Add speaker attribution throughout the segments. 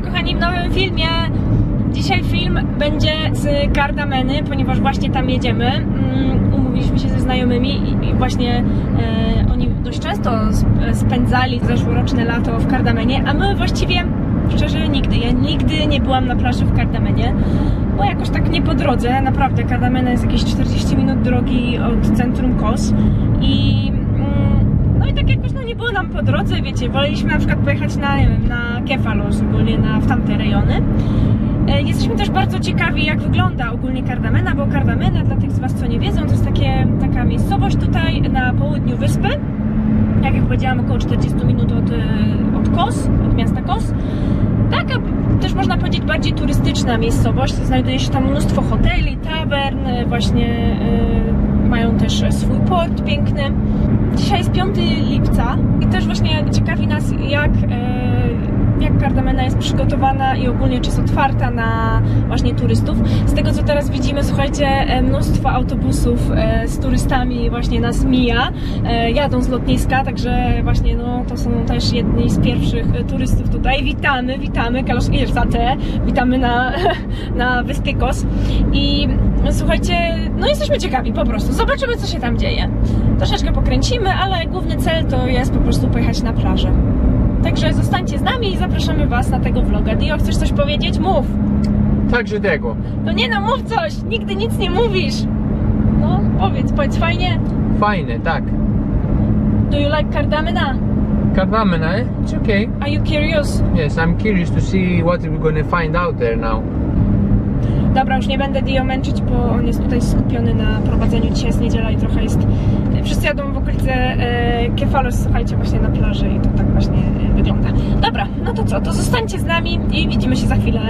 Speaker 1: Kochani w nowym filmie. Dzisiaj film będzie z Kardameny, ponieważ właśnie tam jedziemy. Mm, Umówiliśmy się ze znajomymi i- właśnie e, oni dość często sp- spędzali zeszłoroczne lato w Kardamenie, a my właściwie szczerze nigdy. Ja nigdy nie byłam na plaży w Kardamenie, bo jakoś tak nie po drodze. Naprawdę Kardamena jest jakieś 40 minut drogi od centrum Kos i tak jakoś no nie było nam po drodze, wiecie, woleliśmy na przykład pojechać na, na Kefalos, ogólnie na, w tamte rejony. E, Jesteśmy też bardzo ciekawi, jak wygląda ogólnie Kardamena, bo Kardamena, dla tych z Was, co nie wiedzą, to jest takie, taka miejscowość tutaj na południu wyspy. Jak ja powiedziałam, około 40 minut od, e, od Kos, od miasta Kos. Taka też można powiedzieć bardziej turystyczna miejscowość. Znajduje się tam mnóstwo hoteli, tavern, e, właśnie mają też swój port piękny. Dzisiaj jest 5 lipca i też właśnie ciekawi nas, jak, e, jak Kardamena jest przygotowana i ogólnie czy jest otwarta na właśnie turystów. Z tego co teraz widzimy, słuchajcie, e, mnóstwo autobusów e, z turystami właśnie nas mija, e, jadą z lotniska, także właśnie no, to są też jedni z pierwszych turystów tutaj. Witamy, witamy, Kalosz Irzate, witamy na, na wyspie Kos i słuchajcie, no jesteśmy ciekawi po prostu, zobaczymy co się tam dzieje. Troszeczkę pokręcimy, ale główny cel to jest po prostu pojechać na plażę. Także zostańcie z nami i zapraszamy Was na tego vloga. Dio, chcesz coś powiedzieć? Mów!
Speaker 2: Także tego.
Speaker 1: No nie no, mów coś! Nigdy nic nie mówisz! No, powiedz, powiedz fajnie.
Speaker 2: Fajne, tak.
Speaker 1: Do you like Cardamena?
Speaker 2: Kardamena, eh? It's okay.
Speaker 1: Are you curious?
Speaker 2: Yes, I'm curious to see what we're gonna find out there now.
Speaker 1: Dobra, już nie będę Dio męczyć, bo on jest tutaj skupiony na prowadzeniu. Dzisiaj jest niedziela i trochę jest... Wszyscy jadą w okolice e, Kefalos, słuchajcie, właśnie na plaży i to tak właśnie e, wygląda. Dobra, no to co, to zostańcie z nami i widzimy się za chwilę.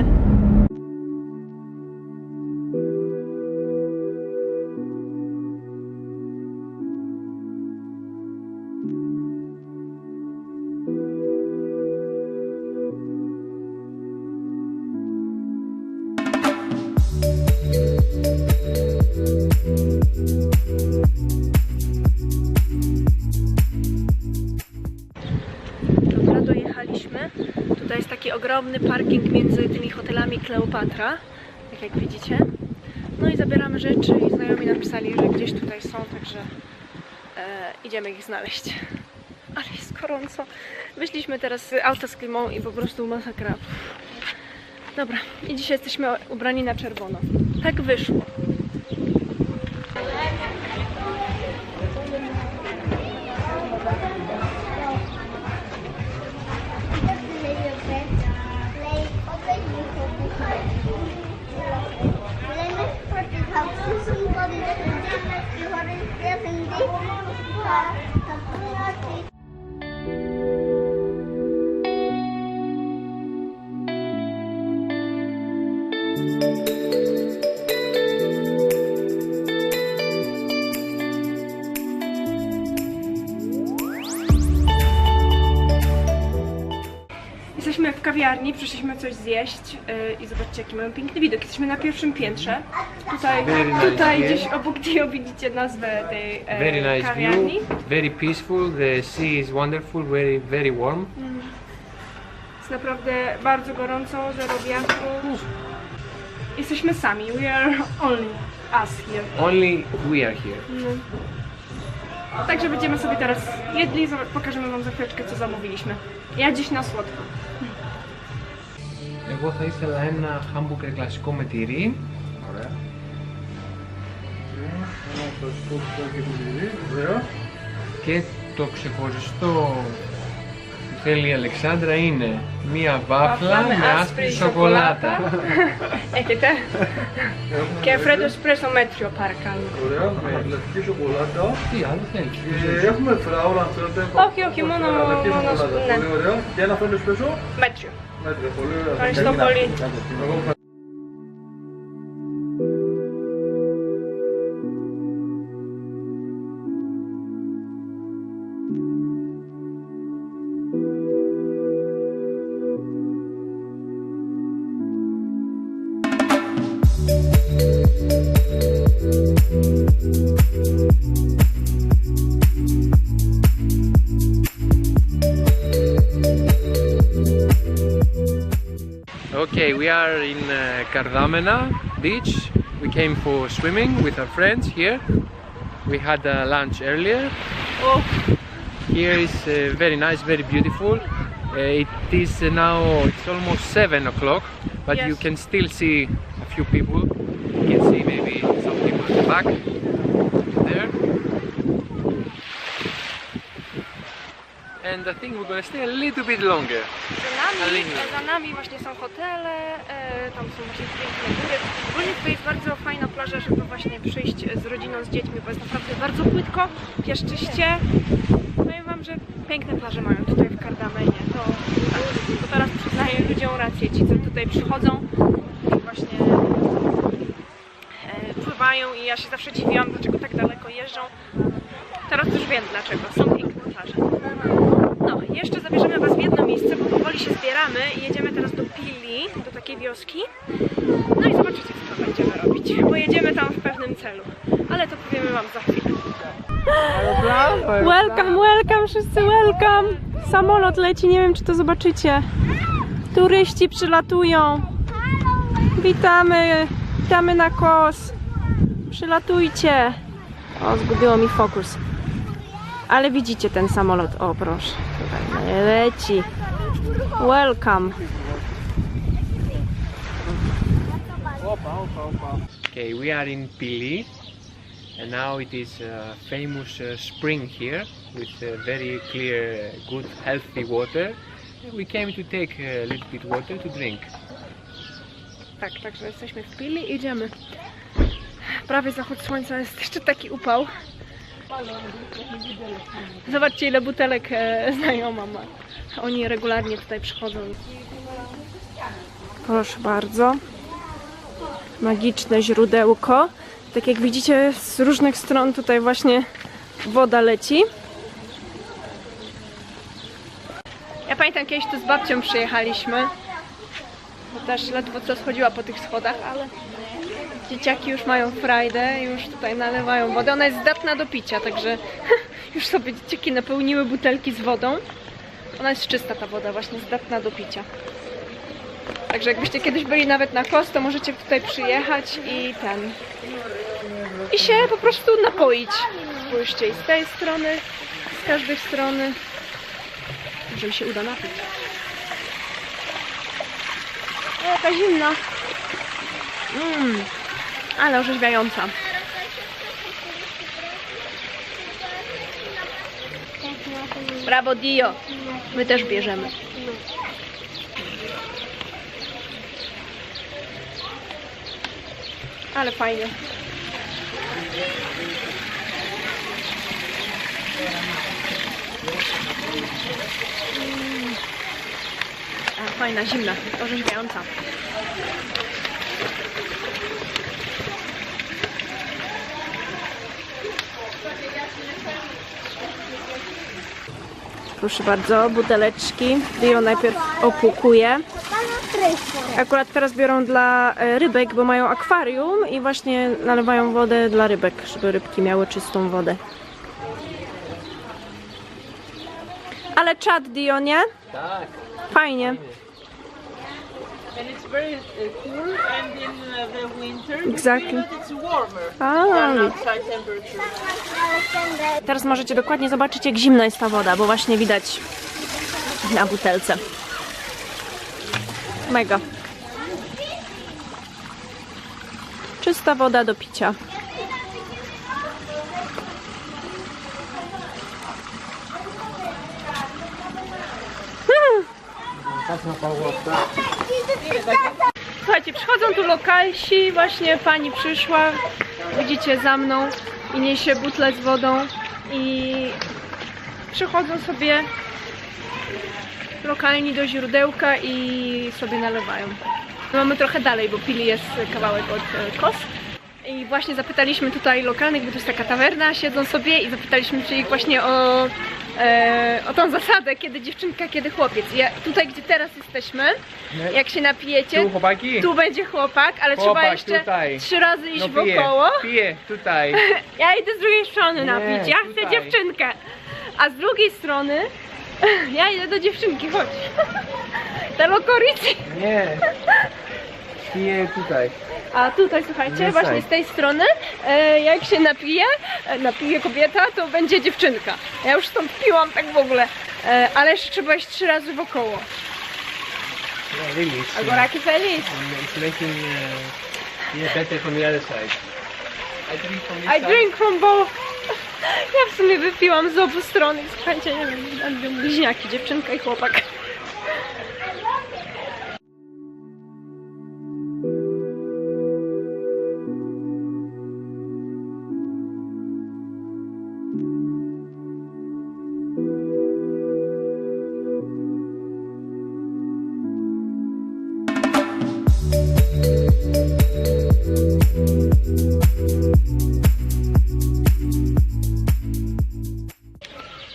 Speaker 1: Ogromny parking między tymi hotelami Kleopatra, tak jak widzicie. No i zabieramy rzeczy i znajomi napisali, że gdzieś tutaj są, także e, idziemy ich znaleźć. Ale jest gorąco. Wyszliśmy teraz auta z klimą i po prostu masakra. Dobra, i dzisiaj jesteśmy ubrani na czerwono. Tak wyszło. Jesteśmy w kawiarni, przyszliśmy coś zjeść yy, i zobaczcie jaki mamy piękny widok. Jesteśmy na pierwszym piętrze. Tutaj,
Speaker 2: nice
Speaker 1: tutaj
Speaker 2: view.
Speaker 1: gdzieś obok Dio widzicie nazwę tej e,
Speaker 2: Very nice
Speaker 1: kawiarni.
Speaker 2: view, very peaceful. The sea is wonderful, very, very warm.
Speaker 1: Jest naprawdę bardzo gorąco, zero wiatru. Jesteśmy sami. We are only us here.
Speaker 2: Only we are here.
Speaker 1: Także będziemy sobie teraz jedli, pokażemy wam za chwileczkę co zamówiliśmy. Ja dziś na słodko.
Speaker 2: Εγώ θα ήθελα ένα hamburger κλασικό με τυρί. Ωραία.
Speaker 3: Ένα κλασικό που και το τυρί, ωραία.
Speaker 2: Και το ξεχωριστό που θέλει η Αλεξάνδρα είναι μία βάφλα
Speaker 1: Βάφλα με
Speaker 2: με
Speaker 1: άσπρη
Speaker 2: άσπρη σοκολάτα.
Speaker 1: Έχετε.
Speaker 3: Έχουμε
Speaker 1: Και
Speaker 3: μέσα-
Speaker 1: φρέτο εσπρέσο μέτριο παρακαλώ.
Speaker 3: Ωραία, με λευκή σοκολάτα.
Speaker 2: Τι άλλο θέλεις;
Speaker 3: Ε, έχουμε φράουλα αν θέλετε.
Speaker 1: Όχι, όχι, μόνο-
Speaker 3: Ωραία, λευκή
Speaker 1: μόνο-
Speaker 3: σοκολάτα.
Speaker 1: ναι.
Speaker 3: Πολύ ωραία. Και ένα φρέντο εσπρέσο.
Speaker 1: Μέτριο.
Speaker 2: Karşıda poli. Cardamena beach. We came for swimming with our friends here. We had uh, lunch earlier.
Speaker 1: O,
Speaker 2: Here is uh, very nice, very beautiful. Uh, it is now it's almost seven o'clock, but you can still see a few people. You can see maybe some people at the back there. And I think we're gonna stay a little bit longer.
Speaker 1: za nami, za nami właśnie są hotele, e, tam są właśnie piękne góry. Ogólnie to jest bardzo fajna plaża, żeby właśnie przyjść z rodziną, z dziećmi, bo jest naprawdę bardzo płytko, piaszczyście. Powiem wam, że piękne plaże mają tutaj w Kardamenie. To, tak, to teraz przyznaję ludziom rację. Ci, co tutaj przychodzą i właśnie e, pływają i ja się zawsze dziwiłam, dlaczego tak daleko jeżdżą. Teraz już wiem dlaczego. Są piękne plaże. Jeszcze zabierzemy Was w jedno miejsce, bo powoli się zbieramy i jedziemy teraz do Pili, do takiej wioski. No i zobaczycie, co tam będziemy robić, bo jedziemy tam w pewnym celu. Ale to powiemy Wam za chwilę. Welcome, welcome, wszyscy welcome! Samolot leci, nie wiem czy to zobaczycie. Turyści przylatują. Witamy, witamy na kos. Przylatujcie. O, zgubiło mi fokus. Ale widzicie ten samolot. O, proszę. Tutaj leci. Welcome.
Speaker 2: Okay, we are in Pili, and now it is a famous uh, spring here with uh, very clear, uh, good, healthy water. We came to take a little bit water to drink.
Speaker 1: Tak, także jesteśmy w Pili i idziemy. Prawie zachód słońca, jest jeszcze taki upał. Zobaczcie ile butelek e, znajoma ma. Oni regularnie tutaj przychodzą. Proszę bardzo. Magiczne źródełko. Tak jak widzicie z różnych stron tutaj właśnie woda leci. Ja pamiętam kiedyś tu z babcią przyjechaliśmy. Bo też ledwo co schodziła po tych schodach, ale dzieciaki już mają frajdę, już tutaj nalewają wodę. Ona jest zdatna do picia, także już sobie dzieciaki napełniły butelki z wodą. Ona jest czysta ta woda, właśnie zdatna do picia. Także jakbyście kiedyś byli nawet na kos, to możecie tutaj przyjechać i ten. I się po prostu napoić. Spójrzcie, i z tej strony, z każdej strony. Może mi się uda napić. O, jaka zimna. Mmm, ale orzeźwiająca. Brawo Dio. My też bierzemy. Ale fajnie. A, fajna, zimna, orzeźwiająca. Proszę bardzo, buteleczki. Dio najpierw opłukuje. Akurat teraz biorą dla e, rybek, bo mają akwarium i właśnie nalewają wodę dla rybek, żeby rybki miały czystą wodę. Ale czad, Dio, nie?
Speaker 2: Tak.
Speaker 1: Fajnie.
Speaker 4: And it's very uh, cool, and in uh, the winter
Speaker 1: Exactly.
Speaker 4: it's warmer
Speaker 1: A,
Speaker 4: than outside temperature.
Speaker 1: Teraz możecie dokładnie zobaczyć, jak zimna jest ta woda, bo właśnie widać na butelce. Mega. Czysta woda do picia. Słuchajcie, przychodzą tu lokalsi, właśnie pani przyszła, widzicie za mną i niesie butlę z wodą i przychodzą sobie lokalni do źródełka i sobie nalewają. Mamy trochę dalej, bo pili jest kawałek od e, kos. I właśnie zapytaliśmy tutaj lokalnych, bo to jest taka tawerna, siedzą sobie i zapytaliśmy się ich właśnie o, e, o tą zasadę, kiedy dziewczynka, kiedy chłopiec. Ja, tutaj, gdzie teraz jesteśmy, jak się napijecie,
Speaker 2: Tu chłopaki?
Speaker 1: tu będzie chłopak, ale trzeba
Speaker 2: Chłopak
Speaker 1: jeszcze
Speaker 2: tutaj.
Speaker 1: trzy razy iść
Speaker 2: no
Speaker 1: wokoło.
Speaker 2: piję tutaj.
Speaker 1: Ja idę z drugiej strony
Speaker 2: Nie,
Speaker 1: napić, ja chcę
Speaker 2: tutaj.
Speaker 1: dziewczynkę. A z drugiej strony ja idę do dziewczynki, chodź. hotel okolicy.
Speaker 2: Nie. Here, tutaj.
Speaker 1: A tutaj słuchajcie,
Speaker 2: This
Speaker 1: właśnie z tej strony, e, jak się napije, e, napije kobieta, to będzie dziewczynka. Ja już stąd piłam tak w ogóle, e, ale jeszcze trzeba iść trzy razy wokoło.
Speaker 2: Yeah, really. It's,
Speaker 1: Agora
Speaker 2: uh,
Speaker 1: que feliz.
Speaker 2: it's making uh, yeah, better from the other side. I drink from this
Speaker 1: I
Speaker 2: side.
Speaker 1: drink from both. Ja w sumie wypiłam z obu stron i słuchajcie, nie wiem, bliźniaki, dziewczynka i chłopak.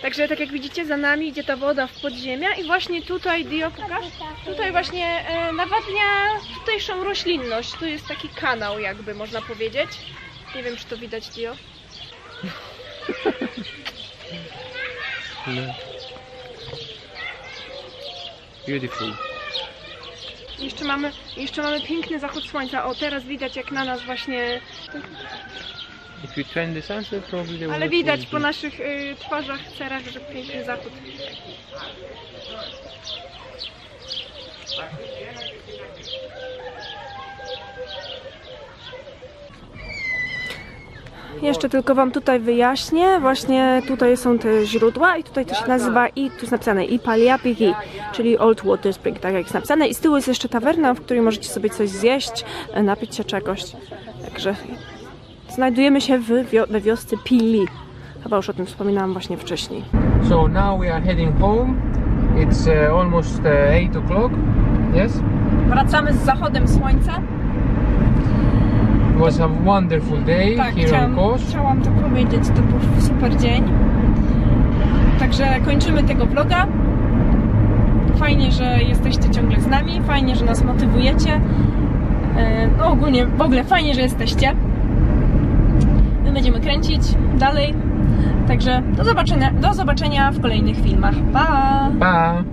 Speaker 1: Także tak jak widzicie za nami idzie ta woda w podziemia i właśnie tutaj Dio pokaż, tutaj właśnie e, nawadnia tutejszą roślinność. Tu jest taki kanał jakby można powiedzieć. Nie wiem czy to widać Dio.
Speaker 2: No. Beautiful.
Speaker 1: Jeszcze mamy, jeszcze mamy piękny zachód słońca. O teraz widać jak na nas właśnie,
Speaker 2: If you turn probably the
Speaker 1: ale
Speaker 2: water
Speaker 1: widać
Speaker 2: will
Speaker 1: po naszych y, twarzach, cerach, że piękny zachód. Jeszcze tylko Wam tutaj wyjaśnię. Właśnie tutaj są te źródła i tutaj to się nazywa i tu jest napisane i Paliapiki, czyli Old Water Spring, tak jak jest napisane. I z tyłu jest jeszcze tawerna, w której możecie sobie coś zjeść, e, napić się czegoś. Także znajdujemy się w wio- we wiosce Pili. Chyba już o tym wspominałam właśnie wcześniej.
Speaker 2: So now we are heading home. It's uh, almost uh, 8 o'clock. Yes?
Speaker 1: Wracamy z zachodem słońca.
Speaker 2: It was a wonderful day
Speaker 1: Tak,
Speaker 2: here
Speaker 1: chciałam,
Speaker 2: on coast.
Speaker 1: chciałam to powiedzieć, to był super dzień. Także kończymy tego vloga. Fajnie, że jesteście ciągle z nami, fajnie, że nas motywujecie. E, No ogólnie, w ogóle fajnie, że jesteście. My będziemy kręcić dalej. Także do zobaczenia, do zobaczenia w kolejnych filmach. Pa!
Speaker 2: Pa!